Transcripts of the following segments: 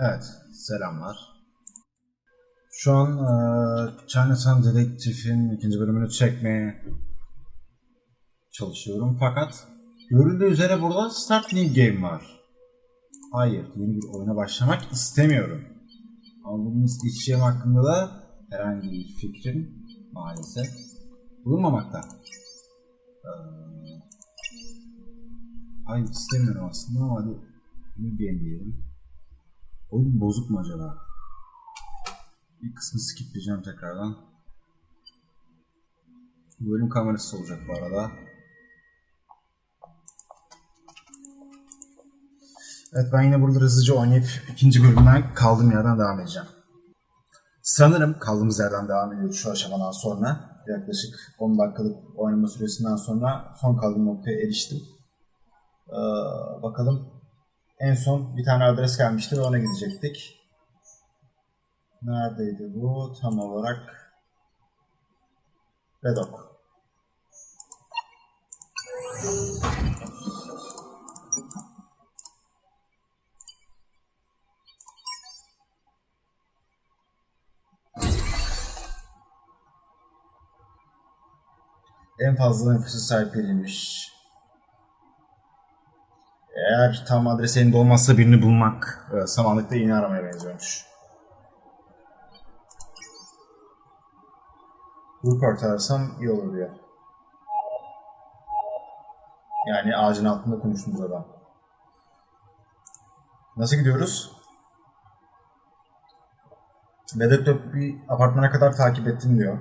Evet, selamlar. Şu an eee Chinatown Detective'in ikinci bölümünü çekmeye çalışıyorum. Fakat görüldüğü üzere burada Start New Game var. Hayır, yeni bir oyuna başlamak istemiyorum. Bunun içeceğim hakkında da herhangi bir fikrim maalesef bulunmamakta. Eee, hayır istemiyorum aslında ama hadi New Game diyelim. Oyun bozuk mu acaba? Bir kısmı skipleyeceğim tekrardan. Bu bölüm kamerası olacak bu arada. Evet ben yine burada hızlıca oynayıp ikinci bölümden kaldığım yerden devam edeceğim. Sanırım kaldığımız yerden devam ediyoruz şu aşamadan sonra. Yaklaşık 10 dakikalık oynama süresinden sonra son kaldığım noktaya eriştim. Ee, bakalım en son bir tane adres gelmişti ve ona gidecektik. Neredeydi bu? Tam olarak Redok. En fazla nüfusa sahip biriymiş. Eğer tam adres elinde olmazsa birini bulmak e, samanlıkta iğne aramaya benziyormuş. Rupert ararsam iyi olur diyor. Yani ağacın altında konuştuğumuz adam. Nasıl gidiyoruz? Vedat'ı bir apartmana kadar takip ettim diyor.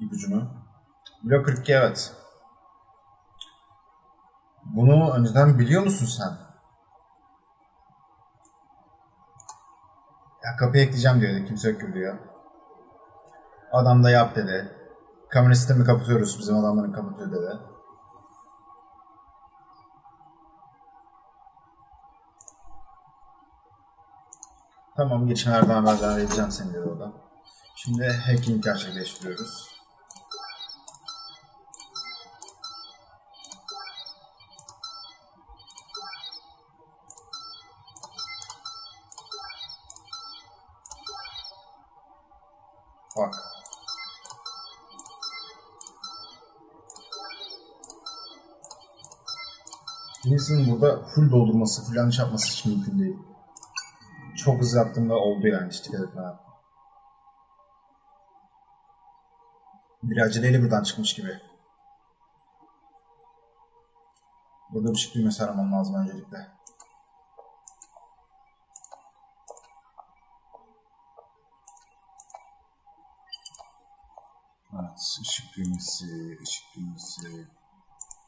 İpucunu. Blok 42 evet. Bunu önceden biliyor musun sen? Ya kapıya ekleyeceğim diyor. Kimse yok diyor. Adam da yap dedi. Kamera sistemi kapatıyoruz. Bizim adamların kapatıyor dedi. Tamam geçmelerden haberdar edeceğim seni dedi o da. Şimdi hacking gerçekleştiriyoruz. Birisinin burada full doldurması, full yanlış yapması hiç mümkün değil. Çok hızlı yaptığımda oldu yani hiç dikkat etme. Bir aceleyle buradan çıkmış gibi. Burada bir ışık düğmesi aramam lazım öncelikle. Evet, ışık düğmesi, ışık düğmesi.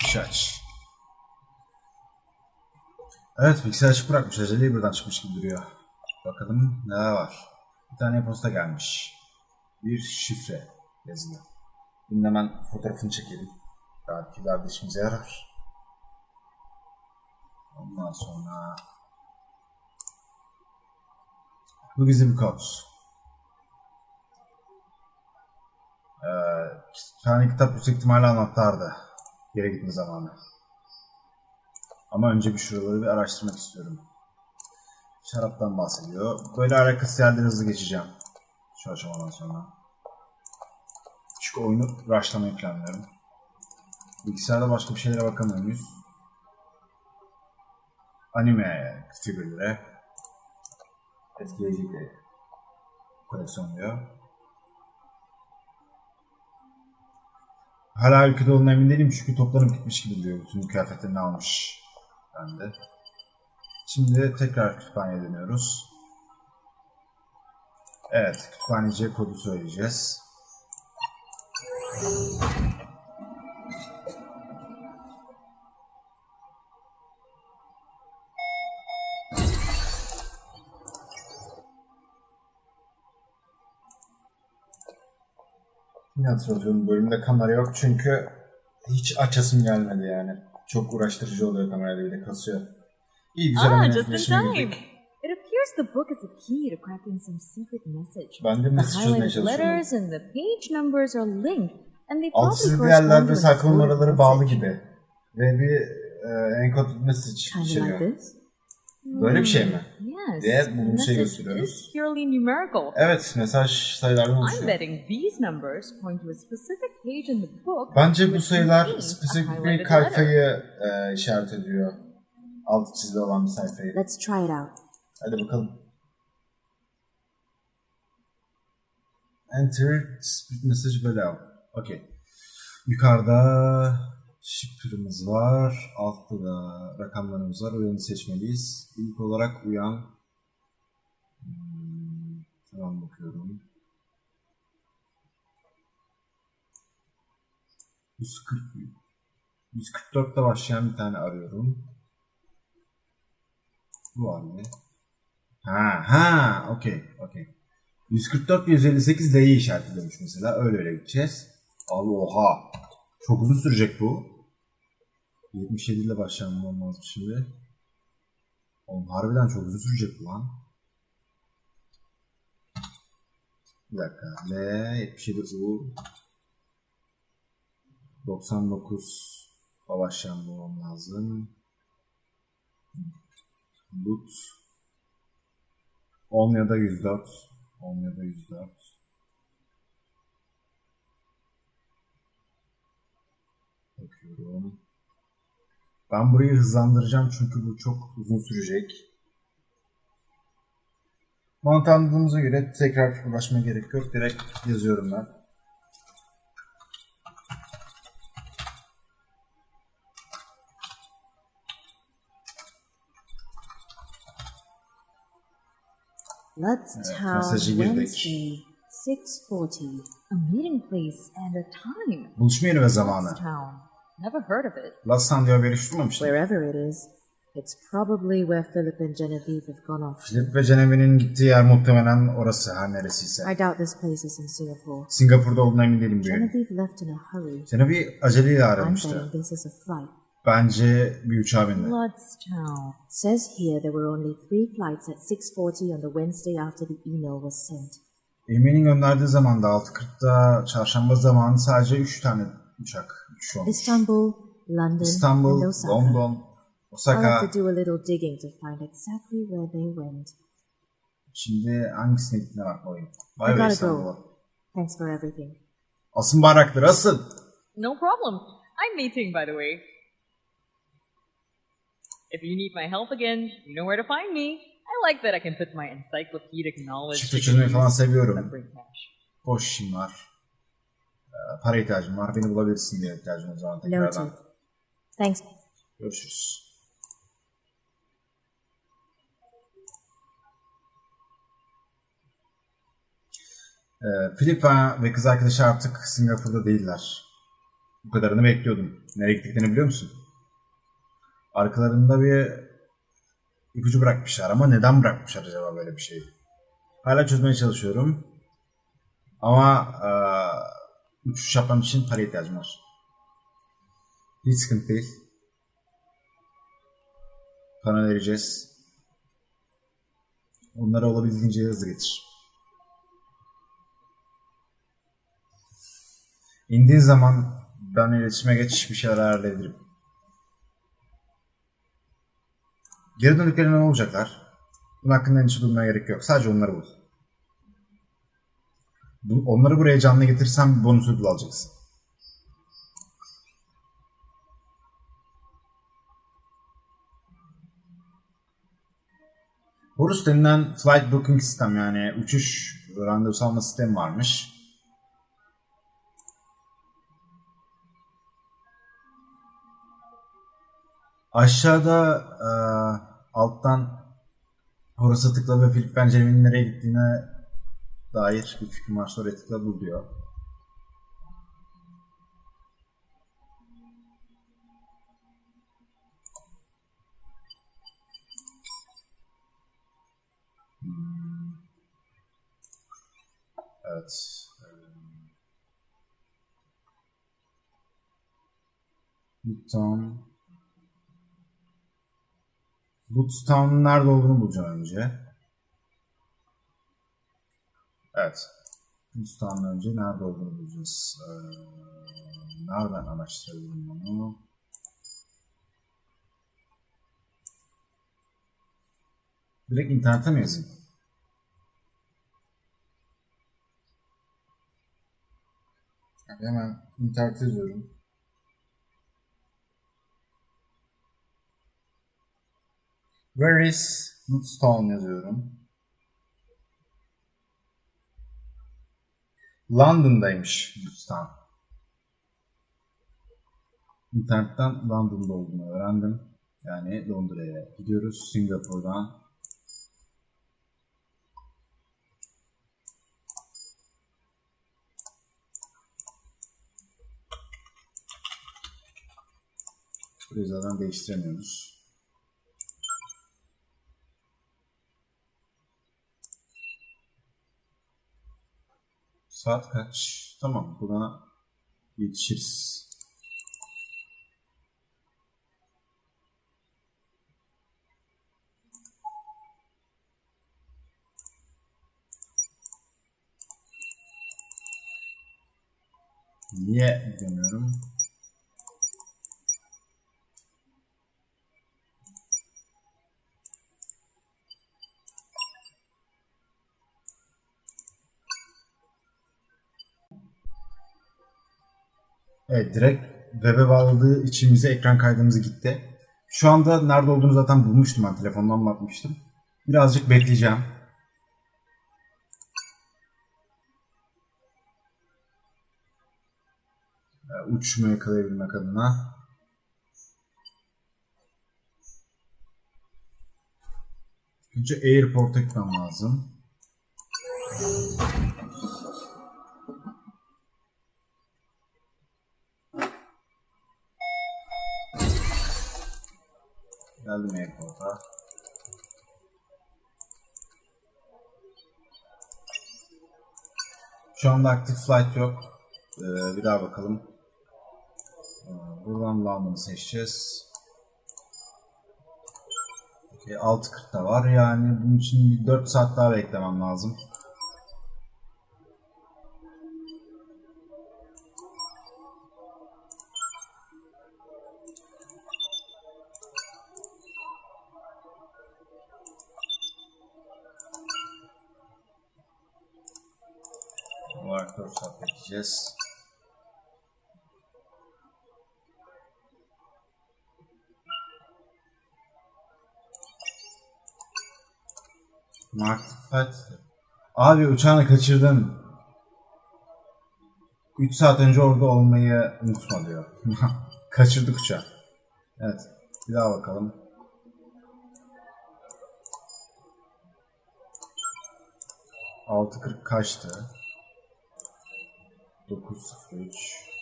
İş aç. Evet, bilgisayar açık bırakmış. Aceleyi buradan çıkmış gibi duruyor. Bakalım neler var. Bir tane posta gelmiş. Bir şifre yazılı. Bunun hemen fotoğrafını çekelim. Belki ileride işimize yarar. Ondan sonra... Bu bir kod. Ee, bir tane kitap yüksek ihtimalle anahtardı. Geri gitme zamanı. Ama önce bir şuraları bir araştırmak istiyorum. Şaraptan bahsediyor. Böyle alakası yerden hızlı geçeceğim. Şu aşamadan sonra. Çünkü oyunu rushlamayı planlıyorum. Bilgisayarda başka bir şeylere bakamıyor muyuz? Anime figürlere. Etkileyici bir koleksiyon diyor. Hala ülkede olduğuna emin değilim çünkü toplarım bitmiş gibi diyor. Bütün kıyafetlerini almış. Ben de. Şimdi tekrar kütüphaneye dönüyoruz. Evet, kütüphaneciye kodu söyleyeceğiz. Yine hatırlatıyorum bölümde kamera yok çünkü hiç açasım gelmedi yani. Çok uğraştırıcı oluyor kamerayla bir de kasıyor. İyi güzel Ah, hemen etkileşime time. girdik. It appears the book is a key to cracking some secret message. Ben de mesaj çözmeye çalışıyorum. letters and the page numbers are linked, and they probably correspond yerlerde sayfa numaraları bağlı gibi. Ve bir e, encoded message Kind of içeriyor. like this. Böyle bir şey mi? Yes. Diye the bu şey is purely numerical. Evet, mesaj sayılardan I'm oluşuyor. betting these numbers point to a specific page in the book. Bence bu which sayılar contains a spesifik bir highlighted letter. sayfayı e, işaret ediyor. Altı çizili olan bir sayfayı. Let's try it out. Hadi bakalım. Enter split message below. Okey. Yukarıda shipper'ımız var. Altta da rakamlarımız var. Uyanı seçmeliyiz. İlk olarak uyan. Hmm, Hemen bakıyorum. 140 144'te başlayan bir tane arıyorum. Bu mı? Ha ha okey okey. 144 ve 158 L'yi işaretliyormuş mesela. Öyle öyle gideceğiz. Al oha. Çok uzun sürecek bu. 77 ile başlamam olmaz şimdi. Oğlum harbiden çok uzun sürecek lan. Bir dakika. L 77 U 99 başlayan bulmam lazım. Loot 10 ya da 104 10 ya da 104 Bakıyorum. Ben burayı hızlandıracağım çünkü bu çok uzun sürecek. Mantığı anladığımıza göre tekrar uğraşmaya gerek yok. Direkt yazıyorum ben. Let's Evet, mesajı girdik. Wednesday, 6.40. A meeting place and a time. Buluşma yeri ve zamanı. Never heard of it. Lastan diye haber hiç duymamıştım. Wherever it is, it's probably where Philip and Genevieve have gone off. Philip ve Cenevre'nin gittiği yer muhtemelen orası her neresiyse. I doubt this place is in Singapore. Singapur'da olduğuna emin değilim yerin. Genevieve left in a hurry. Genevieve aceleyle I'm betting this is a flight. Bence bir uçağa bindi. Bloodstown. Says here there were only three flights at 6.40 on the Wednesday after the email was sent. Emi'nin gönderdiği zaman da 6.40'da çarşamba zamanı sadece 3 tane uçak uçuş olmuş. Istanbul, London, İstanbul, and Osaka. London, I'll have to do a little digging to find exactly where they went. Şimdi hangisine gittiğine bakmalıyım. I Vay be gotta İstanbul'a. go. Thanks for everything. Asın bayrakları asın. No problem. I'm meeting, by the way. If you need my help again, you know where to find me. I like that I can put my encyclopedic knowledge Şifre to good çözmeyi falan use seviyorum. and. Boş işim var. Ee, Para ihtiyacım var. Beni bulabilirsin diye ihtiyacım o zaman tekrardan. Thanks. Görüşürüz. Ee, Filipa ve kız arkadaşı artık Singapur'da değiller. Bu kadarını bekliyordum. Nereye gittiklerini biliyor musun? Arkalarında bir ipucu bırakmışlar ama neden bırakmışlar acaba böyle bir şeyi? Hala çözmeye çalışıyorum. Ama eee, uçuş yapmam için para ihtiyacım var. Hiç sıkıntı değil. Para vereceğiz. Onlara olabildiğince hızlı getir. İndiğin zaman ben iletişime geç bir şeyler ayarlayabilirim. Geri döndüklerinde ne olacaklar? Bunun hakkında endişe duymaya gerek yok. Sadece onları bul. Bu, onları buraya canlı getirsem bir bonus ödül alacaksın. Horus denilen flight booking sistem yani uçuş randevusu alma sistemi varmış. Aşağıda e, alttan Horus'a tıkla ve Philip Benjamin'in nereye gittiğine dair bir fikrim varsa oraya tıkla bul diyor. Evet. Button. Bootstown'un nerede olduğunu bulacağım önce. Evet. Bootstown'un önce nerede olduğunu bulacağız. Ee, nereden araştırabilirim bunu? Direkt internete mi yazayım? Hemen internete yazıyorum. Where is Woodstone yazıyorum. London'daymış Woodstone. İnternetten London'da olduğunu öğrendim. Yani Londra'ya gidiyoruz Singapur'dan. Burayı zaten değiştiremiyoruz. Saat kaç? Tamam buna yetişiriz. Niye gidemiyorum? Evet direkt web'e bağladığı için bize ekran kaydımız gitti. Şu anda nerede olduğunu zaten bulmuştum ben telefondan bakmıştım. Birazcık bekleyeceğim. Ee, Uçuşumu yakalayabilmek adına. Önce airport'a gitmem lazım. Geldim airport'a. Şu anda aktif flight yok. Ee, bir daha bakalım. Ee, buradan London'ı seçeceğiz. Okay, 6.40'da var yani bunun için bir 4 saat daha beklemem lazım. Olarak 4 saat bekleyeceğiz. Mark Flight. Abi uçağını kaçırdın. 3 saat önce orada olmayı unutma diyor. Kaçırdık uçağı. Evet. Bir daha bakalım. Altı kırk kaçtı? 903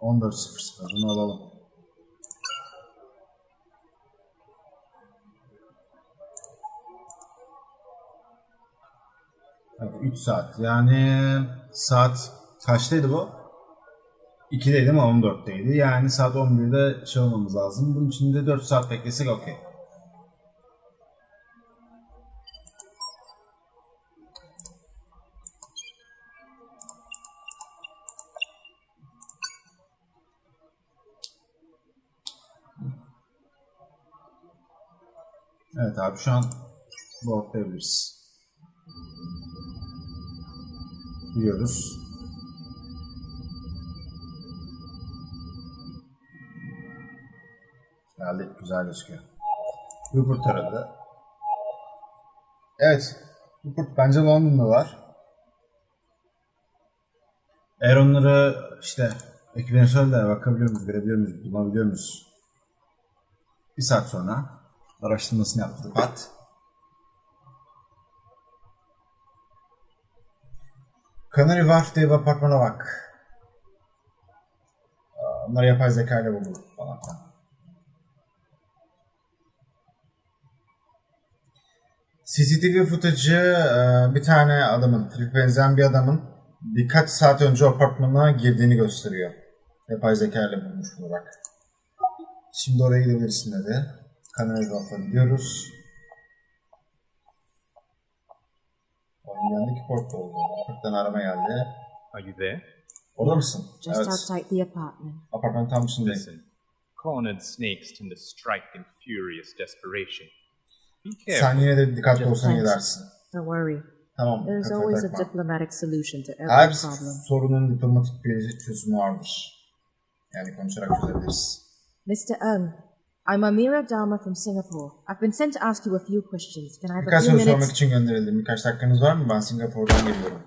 14.00 bunu alalım. Evet, 3 saat. Yani saat kaçtaydı bu? 2'deydi değil mi? 14'teydi. Yani saat 11'de şey olmamız lazım. Bunun için de 4 saat beklesek okey. Evet abi şu an boardlayabiliriz. Gidiyoruz. Geldik güzel gözüküyor. Rupert aradı. Evet. Rupert bence London'dalar. Eğer onları işte ekibine söyle de bakabiliyor muyuz, görebiliyor muyuz, bulabiliyor muyuz? Bir saat sonra araştırmasını yaptı Pat. Canary Wharf diye bir apartmana bak. Onları yapay zeka ile buldu falan filan. CCTV footage'ı e, bir tane adamın, Filip benzeyen bir adamın birkaç saat önce apartmana girdiğini gösteriyor. Yapay zeka ile bulmuş bak. Şimdi oraya gidebilirsin dedi. Canary Wharf'a gidiyoruz. Oyun yanındaki port oldu. Porttan arama geldi. Are you there? Orada mısın? Just evet. outside the apartment. Apartmanın tam dışındayım. Listen, cornered snakes tend to strike in furious desperation. Be Sen careful. yine de dikkatli olsan iyi dersin. Don't worry. Tamam. There's kafaya always a diplomatic solution to every Her problem. sorunun diplomatik bir çözümü vardır. Yani konuşarak çözebiliriz. Mr. Ng, I'm Amira Dharma from Singapore. I've been sent to ask you a few questions. Can I have a Birkaç few soru sormak minutes? için gönderildim. Birkaç dakikanız var mı? Ben Singapur'dan geliyorum.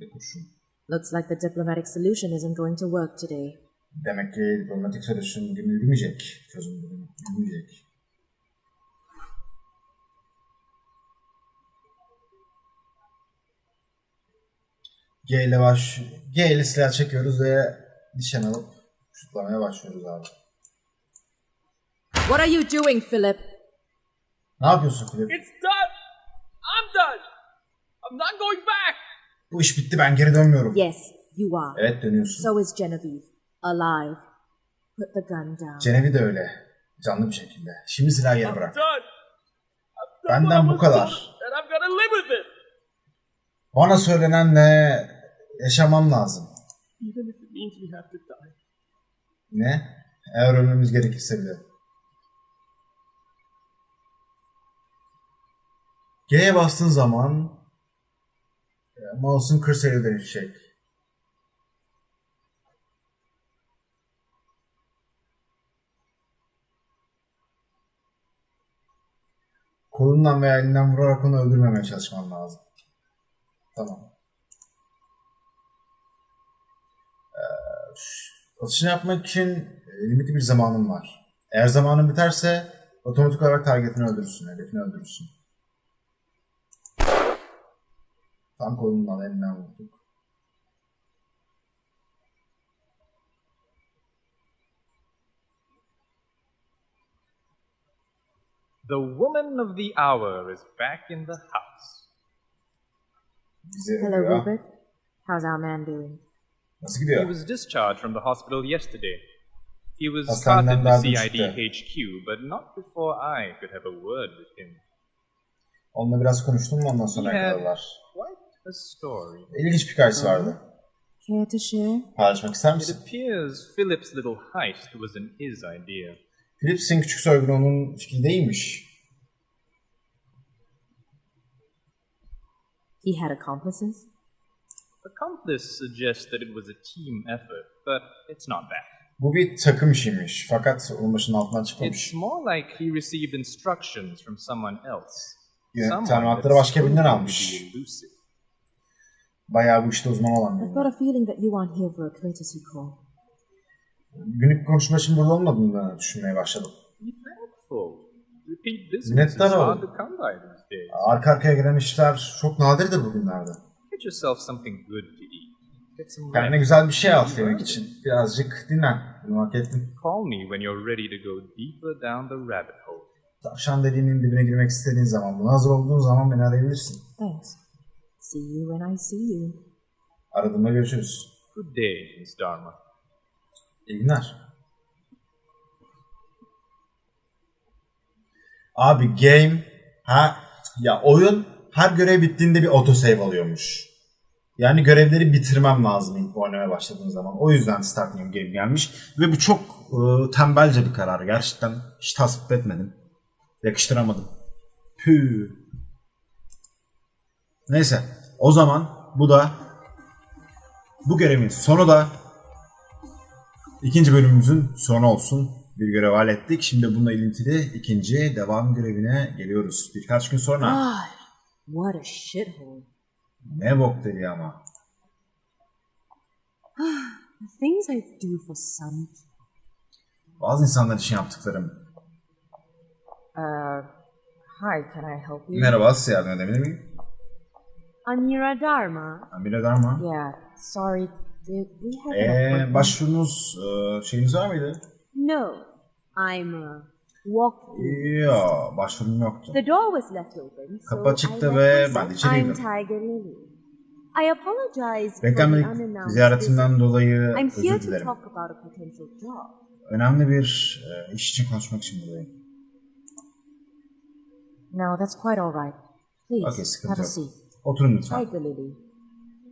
Bir kurşun. Looks like the diplomatic solution isn't going to work today. Demek ki diplomatik solution bugün yürümeyecek. Çözüm bugün yürümeyecek. G ile baş... G ile silah çekiyoruz ve nişan alıp şutlamaya başlıyoruz abi. What are you doing, Philip? Ne yapıyorsun Filip? It's done! I'm done! I'm not going back! Bu iş bitti ben geri dönmüyorum. Yes, you are. Evet dönüyorsun. So is Genevieve. Alive. Put the gun down. Cenevi de öyle. Canlı bir şekilde. Şimdi silahı yere I'm bırak. done! I've done Benden bu was kadar. told, And I'm gonna live with it! Bana söylenenle yaşamam lazım. Even if it means we have to die. Ne? Eğer ölmemiz gerekirse bile. G'ye bastığın zaman e, mouse'un kırsel'e dönüşecek. Kolundan veya elinden vurarak onu öldürmemeye çalışman lazım. Tamam. Atışını yapmak için e, limitli bir zamanın var. Eğer zamanın biterse otomatik olarak targetini öldürürsün, hedefini öldürürsün. Tam kolundan elinden vurduk. The woman of the hour is back in the house. Bizi Hello, arıyor. Rupert. How's our man doing? Nasıl He gidiyor? was discharged from the hospital yesterday. He was Hastaneden carted to daha CID çıktı. HQ, but not before I could have a word with him. Onunla biraz konuştum mu ondan sonra He had yakaladılar. quite a story. İlginç bir hikayesi vardı. To share? Paylaşmak ister It misin? appears Philip's little heist wasn't his idea. Philips'in küçük soygunu onun fikri değilmiş. He had accomplices? Accomplice suggests that it was a team effort, but it's not that. Bu bir takım işiymiş. Fakat onun başının altından çıkmamış. It's more like he received instructions from someone else. Someone talimatları başka birinden almış. elusive. Bayağı bu işte uzman olan I've biri. got a feeling that you aren't here for a courtesy call. Günlük konuşma için burada olmadığını düşünmeye başladım. Be thankful. Repeat business is Minnettar ol. hard to come by these days. Arka arkaya gelen işler çok nadirdir bugünlerde. Get yourself something good to eat. Get some Kendine güzel bir şey al yemek için. Birazcık dinlen. Bunu hak ettin. Call me when you're ready to go deeper down the rabbit hole. Tavşan deliğinin dibine girmek istediğin zaman, buna hazır olduğun zaman beni arayabilirsin. Thanks. See you when I see you. Aradığımda görüşürüz. Good day, Miss Dharma. İyi günler. Abi game ha ya oyun her görev bittiğinde bir autosave alıyormuş. Yani görevleri bitirmem lazım ilk oynamaya başladığım zaman. O yüzden Start New Game gelmiş. Ve bu çok e, tembelce bir karar. Gerçekten hiç tasvip etmedim. Yakıştıramadım. Püh. Neyse. O zaman bu da bu görevin sonu da İkinci bölümümüzün sonu olsun. Bir görev hallettik. Şimdi bununla ilintili ikinci devam görevine geliyoruz. Birkaç gün sonra. God, what a shithole. Ne bok deli ama. The things I do for some. Bazı insanlar için yaptıklarım. Uh, hi, can I help you? Merhaba size yardım edebilir miyim? Amira Dharma. Amir Dharma. Yeah, sorry. Did we have Ee, başvurunuz e, şeyiniz var mıydı? No, I'm uh, walking. Yok, başvurum yoktu. The door was left open, so Kapı açıktı let ve ben içeri I'm girdim. Tiger Lily. I apologize Beklenmedik ziyaretimden visit. dolayı I'm here özür to dilerim. talk about a potential job. Önemli bir e, iş için konuşmak için buradayım. No, that's quite all right. Please, sıkıntı have a seat. Oturun lütfen. Tiger Lily.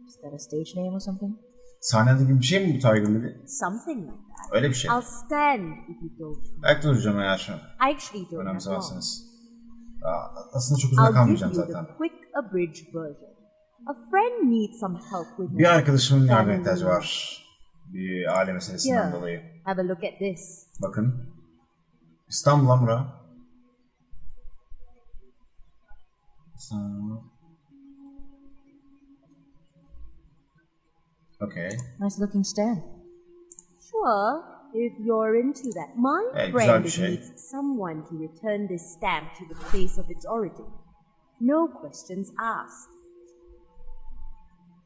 Is that a stage name or something? Sahnede gibi bir şey mi bu Tiger Lily? Something like that. Öyle bir şey. I'll stand if you don't. Ayakta duracağım eğer I actually don't önemsemezseniz. Aa, Aslında çok uzun I'll give kalmayacağım you the zaten. quick abridged version. A friend needs some help with Bir arkadaşımın family. ihtiyacı var. Bir aile meselesinden Here, dolayı. have a look at this. Bakın. İstanbul bura. İstanbul. Okay. Nice looking stamp. Sure, if you're into that. My güzel friend şey. needs someone to return this stamp to the place of its origin. No questions asked.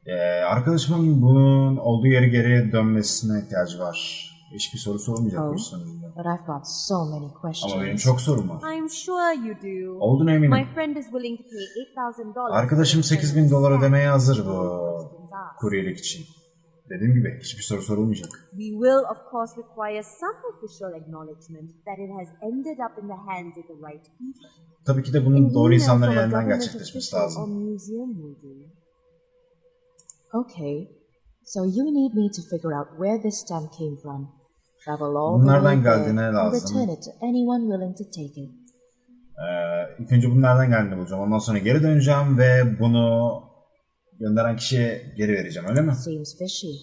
Ee, arkadaşımın bunun olduğu yere geri dönmesine ihtiyacı var. Hiçbir soru sorulmayacak bu Oh. But I've got so many questions. Ama benim çok sorum var. I'm sure you do. Olduğuna My eminim. friend is willing to pay $8,000. Arkadaşım 8000 dolar ödemeye hazır bu kuryelik için. Dediğim gibi hiçbir soru sorulmayacak. We will, of course, require some official acknowledgement that it has ended up in the hands of the right people. Tabii ki de bunun doğru insanların elinden government gerçekleşmesi lazım. Okay. So you need me to figure out where this stamp came from. Travel all the Bunlardan geldiğine and lazım. return it to anyone willing to take it. Ee, ilk önce bunlardan geldiğini bulacağım. Ondan sonra geri döneceğim ve bunu gönderen kişiye geri vereceğim öyle mi? Seems fishy.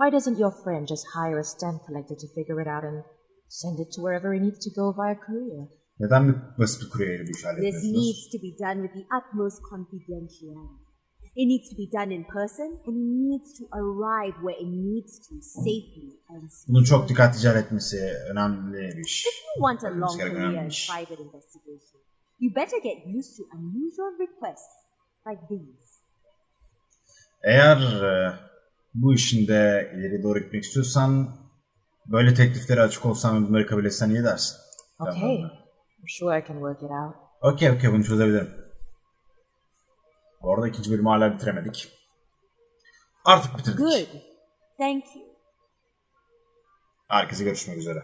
Why doesn't your friend just hire a stamp collector to figure it out and send it to wherever he needs to go via courier? Neden bir basit bir kuryeyle bu işi This halletmiyorsunuz? needs to be done with the utmost confidentiality. It needs to be done in person and it needs to arrive where it needs to safely and Bunu çok dikkatlice halletmesi önemli bir iş. If you want a long gereken career önemli in bir iş. private investigation, you better get used to unusual requests like these. Eğer e, bu işinde ileri doğru gitmek istiyorsan böyle tekliflere açık olsan ve bunları kabul etsen iyi dersin. Okay. I'm sure I can work it out. Okey okey bunu çözebilirim. Bu arada ikinci bölümü hala bitiremedik. Artık bitirdik. Good. Thank you. Herkese görüşmek üzere.